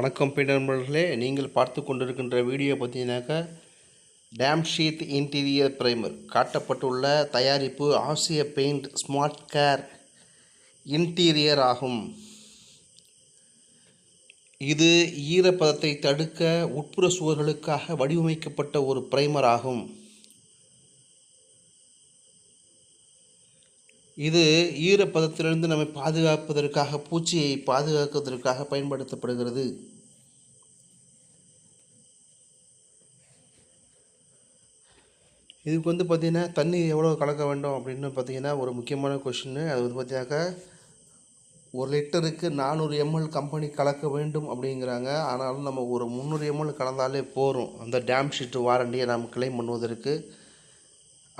வணக்கம் பின் நண்பர்களே. நீங்கள் பார்த்து கொண்டிருக்கின்ற வீடியோ பார்த்தீங்கன்னாக்கா டேம் ஷீட் இன்டீரியர் பிரைமர் காட்டப்பட்டுள்ள தயாரிப்பு ஆசிய பெயிண்ட் ஸ்மார்ட் கேர் இன்டீரியர் ஆகும். இது ஈரப்பதத்தை தடுக்க உட்புற சுவர்களுக்காக வடிவமைக்கப்பட்ட ஒரு பிரைமர் ஆகும். இது ஈரப்பதத்திலிருந்து நம்மை பாதுகாப்பதற்காக பூச்சியை பாதுகாப்பதற்காக பயன்படுத்தப்படுகிறது. இதுக்கு வந்து பார்த்திங்கன்னா தண்ணி எவ்வளோ கலக்க வேண்டும் அப்படின்னு பார்த்தீங்கன்னா ஒரு முக்கியமான கொஷின்னு அது வந்து பார்த்தீங்கன்னாக்கா ஒரு லிட்டருக்கு நானூறு எம்எல் கம்பெனி கலக்க வேண்டும் அப்படிங்கிறாங்க. ஆனாலும் நம்ம ஒரு முந்நூறு எம்எல் கலந்தாலே போதும். அந்த டேம் ஷீட்டு வாரண்டியை நாம் கிளைம் பண்ணுவதற்கு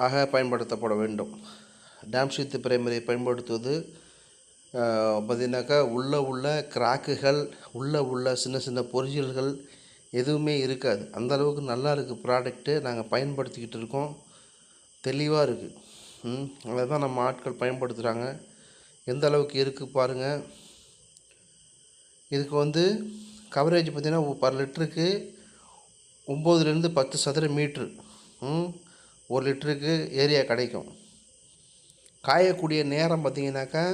ஆக பயன்படுத்தப்பட வேண்டும். டேம் ஷீத்து பிரைமரை பயன்படுத்துவது பார்த்திங்கனாக்கா உள்ளே உள்ள கிராக்குகள் உள்ளே உள்ள சின்ன சின்ன பொறியியல்கள் எதுவுமே இருக்காது. அந்த அளவுக்கு நல்லா இருக்குது ப்ராடக்ட்டு நாங்கள் பயன்படுத்திக்கிட்டு இருக்கோம். தெளிவாக இருக்குது அதை தான் நம்ம ஆட்கள் பயன்படுத்துகிறாங்க எந்த அளவுக்கு இருக்குது பாருங்கள் இதுக்கு வந்து கவரேஜ் பார்த்திங்கன்னா பர் லிட்டருக்கு ஒம்போதுலேருந்து பத்து சதுர மீட்ரு ஒரு லிட்டருக்கு ஏரியா கிடைக்கும். காயக்கூடிய நேரம் பார்த்திங்கனாக்கா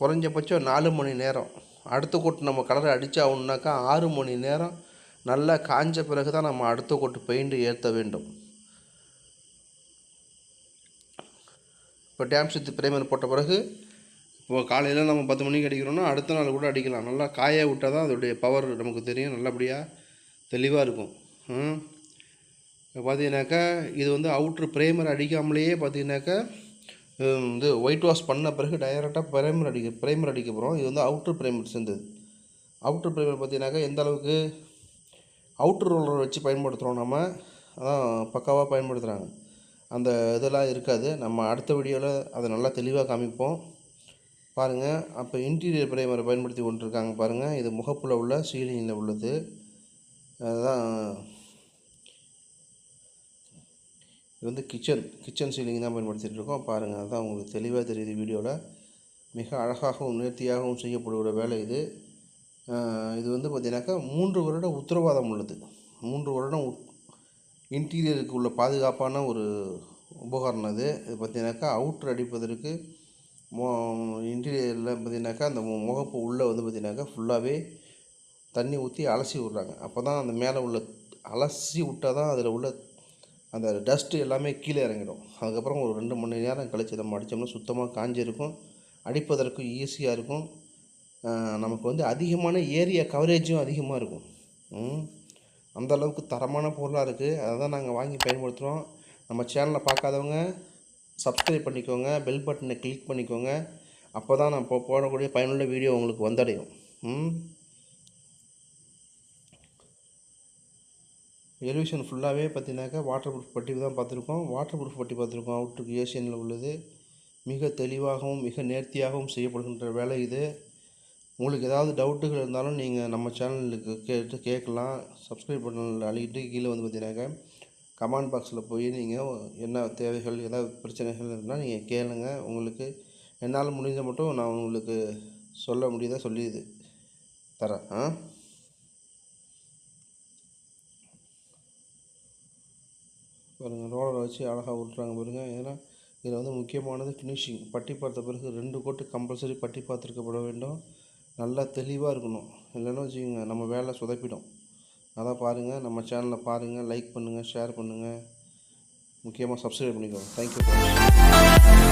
குறைஞ்சபட்சம் நாலு மணி நேரம். அடுத்த கூட்டம் நம்ம கலரை அடித்தாகணுன்னாக்கா ஆறு மணி நேரம் நல்லா காஞ்ச பிறகு தான் நம்ம அடுத்த கொட்டு பெயிண்ட் ஏற்ற வேண்டும். இப்போ டேம் சுத்தி பிரேமர் போட்ட பிறகு இப்போ காலையில் நம்ம பத்து மணிக்கு அடிக்கிறோன்னா அடுத்த நாள் கூட அடிக்கலாம். நல்லா காய விட்டால் தான் அதோடைய பவர் நமக்கு தெரியும். நல்லபடியாக தெளிவாக இருக்கும். இப்போ பார்த்தீங்கன்னாக்கா இது வந்து அவுட்ரு பிரேமர் அடிக்காமலேயே பார்த்தீங்கன்னாக்கா இது ஒயிட் வாஷ் பண்ண பிறகு டைரெக்டாக ப்ரைமர் அடிக்க ப்ரைமர் அடிக்க போகிறோம் இது வந்து அவுட்ரு ப்ரைமர் சேர்ந்தது. அவுட்ரு ப்ரைமர் பார்த்தீங்கன்னாக்கா எந்த அளவுக்கு அவுட்ரு ரோலர் வச்சு பயன்படுத்துகிறோம் நம்ம. அதான் பக்காவாக பயன்படுத்துகிறாங்க அந்த இதெல்லாம் இருக்காது. நம்ம அடுத்த வீடியோவில் அதை நல்லா தெளிவாக காமிப்போம். பாருங்கள் அப்போ இன்டீரியர் ப்ரைமரை பயன்படுத்தி கொண்டிருக்காங்க பாருங்கள் இது முகப்பில் உள்ள சீலிங்கில் உள்ளது. அதுதான் இது வந்து கிச்சன் கிச்சன் சீலிங் தான் பயன்படுத்திகிட்டு இருக்கோம். பாருங்கள் அதுதான் உங்களுக்கு தெளிவாக தெரியுது வீடியோவில் மிக அழகாகவும் நேர்த்தியாகவும் செய்யப்படுகிற வேலை இது. இது வந்து பார்த்திங்கனாக்கா மூன்று வருட உத்தரவாதம் உள்ளது. மூன்று வருடம் இன்டீரியருக்கு உள்ள பாதுகாப்பான ஒரு உபகரணம் இது. இது பார்த்திங்கனாக்கா அவுட்ரு அடிப்பதற்கு மோ இன்டீரியரில் பார்த்திங்கனாக்கா அந்த முகப்பு உள்ளே வந்து பார்த்திங்கனாக்கா ஃபுல்லாகவே தண்ணி ஊற்றி அலசி விட்றாங்க. அப்போ தான் அந்த மேலே உள்ள அலசி விட்டால் தான் அதில் உள்ள அந்த டஸ்ட்டு எல்லாமே கீழே இறங்கிடும். அதுக்கப்புறம் ஒரு ரெண்டு மணி நேரம் கழித்து நம்ம அடித்தோம்னா சுத்தமாக காஞ்சிருக்கும். அடிப்பதற்கும் ஈஸியாக இருக்கும். நமக்கு வந்து அதிகமான ஏரியா கவரேஜும் அதிகமாக இருக்கும். அந்த அளவுக்கு தரமான பொருளாக இருக்குது அதை தான் நாங்கள் வாங்கி பயன்படுத்துகிறோம் நம்ம சேனலை பார்க்காதவங்க சப்ஸ்கிரைப் பண்ணிக்கோங்க பெல் பட்டனை கிளிக் பண்ணிக்கோங்க. அப்போ தான் நான் இப்போ போடக்கூடிய பயனுள்ள வீடியோ உங்களுக்கு வந்தடையும். எலிவிஷன் ஃபுல்லாகவே பார்த்தீங்கன்னாக்கா வாட்டர் ப்ரூஃப் பட்டி தான் பார்த்துருக்கோம். வாட்டர் ப்ரூஃப் பட்டி பார்த்துருக்கோம். அவுட்ருக்கு ஏசியனில் உள்ளது. மிக தெளிவாகவும் மிக நேர்த்தியாகவும் செய்யப்படுகின்ற வேலை இது. உங்களுக்கு ஏதாவது டவுட்டுகள் இருந்தாலும் நீங்கள் நம்ம சேனலுக்கு கேட்டு கேட்கலாம். சப்ஸ்கிரைப் பண்ணல அழுகிட்டு கீழே வந்து பார்த்தீங்கன்னாக்கா கமெண்ட் பாக்ஸில் போய் நீங்கள் என்ன தேவைகள் ஏதாவது பிரச்சனைகள் இருந்தால் நீங்கள் கேளுங்க. உங்களுக்கு என்னால் முடிஞ்ச மட்டும் நான் உங்களுக்கு சொல்ல முடியுதா சொல்லி தரேன். ஆ? பாருங்கள் ரோலரை வச்சு அழகாக விட்றாங்க பாருங்கள் ஏன்னா இதில் வந்து முக்கியமானது ஃபினிஷிங் பட்டி பார்த்த பிறகு ரெண்டு கோட்டு கம்பல்சரி பட்டி பார்த்துருக்கப்பட வேண்டும். நல்லா தெளிவாக இருக்கணும். இல்லைன்னா வச்சுக்கோங்க நம்ம வேலை சொதப்பிடும். அதான் பாருங்கள் நம்ம சேனலை பாருங்கள் லைக் பண்ணுங்கள் ஷேர் பண்ணுங்கள் முக்கியமாக சப்ஸ்கிரைப் பண்ணிக்கோங்க. தேங்க்யூ